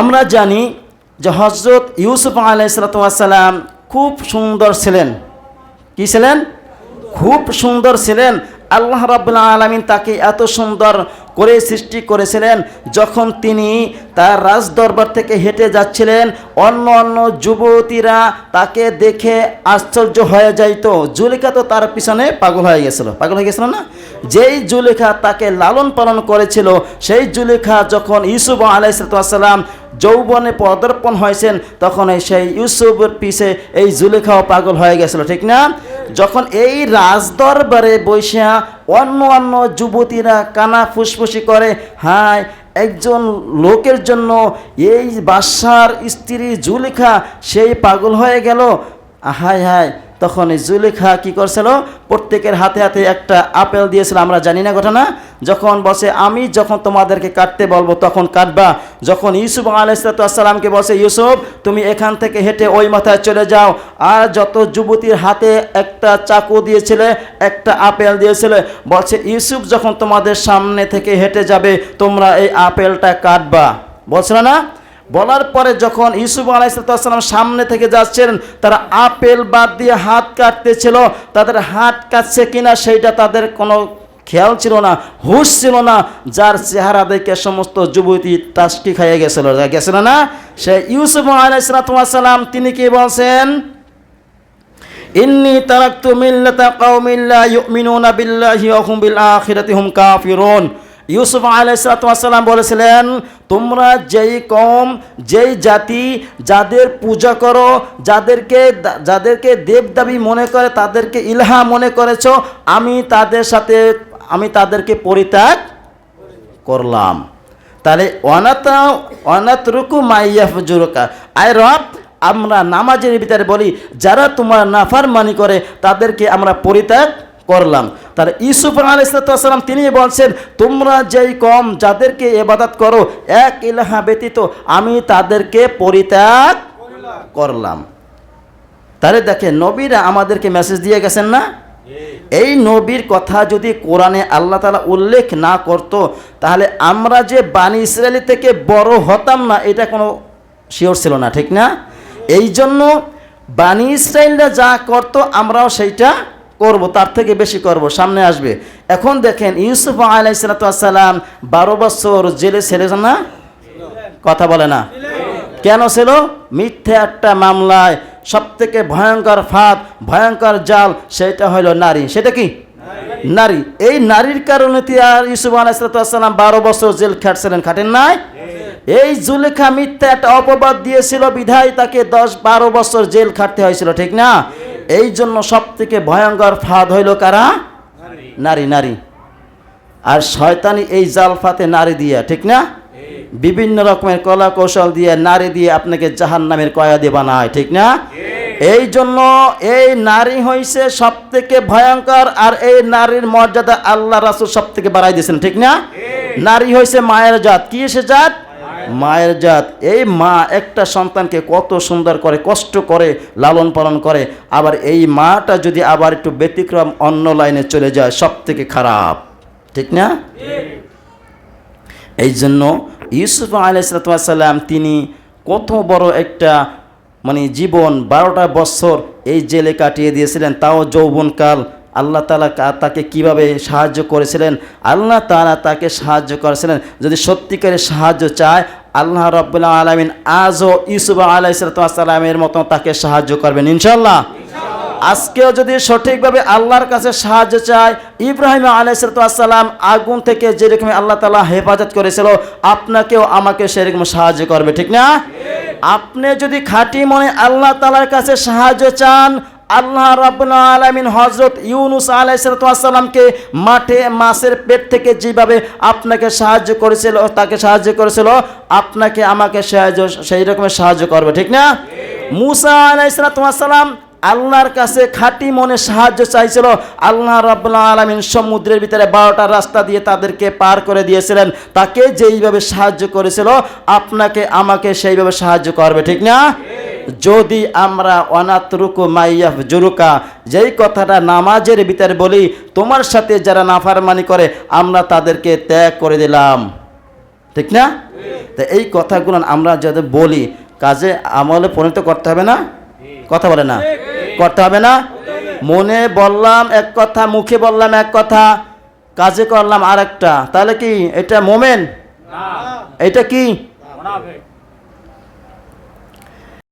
আমরা জানি যে হজরত ইউসুফ আলাইসালাম খুব সুন্দর ছিলেন। কি ছিলেন? খুব সুন্দর ছিলেন। আল্লাহ রাবুল্লাহ আলমিন তাকে এত সুন্দর করে সৃষ্টি করেছিলেন যখন তিনি তার রাজ দরবার থেকে হেঁটে যাচ্ছিলেন। অন্য অন্য যুবতীরা তাকে দেখে আশ্চর্য হয়ে যাইতো। জুলেখা তো তার পিছনে পাগল হয়ে গেছিল। পাগল হয়ে গেছিল না? যেই জুলেখা তাকে লালন পালন করেছিল, সেই জুলেখা যখন ইউসুফ আলাইসালাম যৌবনে পদার্পণ হয়েছেন তখন এই সেই ইউসুফের পিছে এই জুলেখাও পাগল হয়ে গেছিল, ঠিক না? যখন এই রাজদরবারে বৈশা অন্য অন্য যুবতীরা কানা ফুসফুসি করে, হায়, একজন লোকের জন্য এই বাদশার স্ত্রী জুলেখা, সেই পাগল হয়ে গেল। হায় হায় তখন এই জুলেখা কি করছিল? প্রত্যেকের হাতে হাতে একটা আপেল দিয়েছিল, আমরা জানি না ঘটনা। যখন বসে, আমি যখন তোমাদেরকে কাটতে বলব, তখন কাটবা। যখন ইউসুফ আলাইসালামকে বসে, ইউসুফ, তুমি এখান থেকে হেঁটে ওই মাথায় চলে যাও। আর যত যুবতীর হাতে একটা চাকু দিয়েছিলে, একটা আপেল দিয়েছিলে, বলছে, ইউসুফ, যখন তোমাদের সামনে থেকে হেঁটে যাবে, তোমরা এই আপেলটা কাটবা। বলছিল না? বলার পরে যখন ইউসুফ আলাইসালাম সামনে থেকে যাচ্ছেন, তারা আপেল বাদ দিয়ে হাত কাটতেছিল। তাদের হাত কাটছে কিনা, সেইটা তাদের কোনো খেয়াল ছিল না, হুশ ছিল না, যার চেহারা দেখে সমস্ত যুবতী টাস্কি খাইয়ে গেছিল। গেছিল না সে ইউসুফ আলাইসালাম তিনি কি বলছেন? ইন্নি তারাক্তু মিল্লাতা কাউমিন লা ইউমিনুনা বিল্লাহি ওয়া হুম বিল আখিরাতি কাফিরুন। ইউসুফ আলাইসালাম বলেছিলেন, তোমরা যেই কম যেই জাতি, যাদের পূজা করো, যাদেরকে যাদেরকে দেবদাবী মনে করে, তাদেরকে ইলহা মনে করেছ, আমি তাদের সাথে আমি তাদেরকে পরিত্যাগ করলাম। তাহলে অনাথ অনাথ রুকু মাইয়াফ জুরুকা আয় রব, আমরা নামাজের ভিতরে বলি, যারা তোমার নাফার মানি করে, তাদেরকে আমরা পরিত্যাগ করলাম। তাহলে ইউসুফ আলাইসালাম তিনি বলছেন, তোমরা যেই কম যাদেরকে এবাদাত করো, এক ইলাহা ব্যতীত আমি তাদেরকে পরিত্যাগ করলাম। তাহলে দেখে নবীরা আমাদেরকে মেসেজ দিয়ে গেছেন না? এই নবীর কথা যদি কোরআনে আল্লাহ তালা উল্লেখ না করত, তাহলে আমরা যে বাণী ইসরায়েলি থেকে বড় হতাম না, এটা কোনো শিওর ছিল না, ঠিক না? এই জন্য বাণী ইসরায়েলরা যা করতো, আমরাও সেইটা করব, তার থেকে বেশি করব, সামনে আসবে। এখন দেখেন, ইউসুফ আলাইসালাম বারো বছর জেলে ছেড়ে না? কথা বলে না। কেন ছিল? মিথ্যে একটা মামলায় সব থেকে ভয়ঙ্কর ফাঁদ ভয়ঙ্কর জাল সেটা হলো নারী। সেটা কি? নারী। এই নারীর কারণে আর ইউসুফ আলাইসালাম বারো বছর জেল খাটছিলেন খাটেন নাই? এই জুলেখা মিথ্যা একটা অপবাদ দিয়েছিল বিধায় তাকে দশ বারো বছর জেল খাটতে হয়েছিল ঠিক না? এই জন্য সব থেকে ভয়ঙ্কর ফাঁদ হইল কারা? নারী। নারী আর শয়তানি এই জাল ফাতে নারী দিয়া ঠিক না? বিভিন্ন রকমের কলা কৌশল দিয়ে নারী দিয়ে আপনাকে জাহান নামের কয়া দিয়ে বানায় ঠিক না? এই জন্য এই নারী হইছে সব থেকে ভয়ঙ্কর আর এই নারীর মর্যাদা আল্লাহ রাসুল সব থেকে বাড়াই দিয়েছেন ঠিক না? নারী হইছে মায়ের জাত। কি এসে জাত? মায়ের জাত। এই মা একটা সন্তানকে কত সুন্দর করে কষ্ট করে লালন পালন করে আবার এই মাটা যদি আবার একটু ব্যতিক্রম অন্য লাইনে চলে যায় সব থেকে খারাপ ঠিক না? এই জন্য ইউসুফ আলাইসালাম তিনি কত বড় একটা মানে জীবন, বারোটা বছর এই জেলে কাটিয়ে দিয়েছিলেন, তাও যৌবনকাল। আল্লাহ তালা তাকে কীভাবে সাহায্য করেছিলেন? আল্লাহ তালা তাকে সাহায্য করেছিলেন। যদি সত্যিকারের সাহায্য চায়, আল্লাহ রব্বুল্লাহ আলমিন আজও ইউসুফ আলাইসালামের মতো তাকে সাহায্য করবেন ইনশাল্লাহ আজকেও যদি সঠিকভাবে আল্লাহর কাছে সাহায্য চায় ইব্রাহিম আলাইসালাম আগুন থেকে যেরকম আল্লাহ তালা হেফাজত করেছিল আপনাকেও আমাকে সেরকম সাহায্য করবে ঠিক না? আপনি যদি খাঁটি মনে আল্লাহ তালার কাছে সাহায্য চান আল্লাহ রাবুল আলমিন হজরত ইউনুস আলাইসালামকে মাঠে মাছের পেট থেকে যেভাবে আপনাকে সাহায্য করেছিল তাকে সাহায্য করেছিল আপনাকে আমাকে সাহায্য সেই রকমের সাহায্য করবে ঠিক না? মুসা আলাইসালাম আল্লাহর কাছে খাঁটি মনে সাহায্য চাইছিল। আল্লাহ রাবুল্লাহ আলমিন সমুদ্রের ভিতরে বারোটা রাস্তা দিয়ে তাদেরকে পার করে দিয়েছিলেন। তাকে যেইভাবে সাহায্য করেছিল, আপনাকে, আমাকে সেইভাবে সাহায্য করবে, ঠিক না? যদি আমরা অনাতরুকু মাইয়াফ জুরুকা, যেই কথাটা নামাজের ভিতরে বলি, তোমার সাথে যারা নাফারমানি করে, আমরা তাদেরকে ত্যাগ করে দিলাম। ঠিক না? তো এই কথাগুলো আমরা যাদের বলি, কাজে আমলে পরিণত করতে হবে না? কথা বলে না? করতে হবে না। মনে বললাম এক কথা মুখে বললাম এক কথা কাজে করলাম আরেকটা। তাহলে কি এটা মোমেন? এটা কি?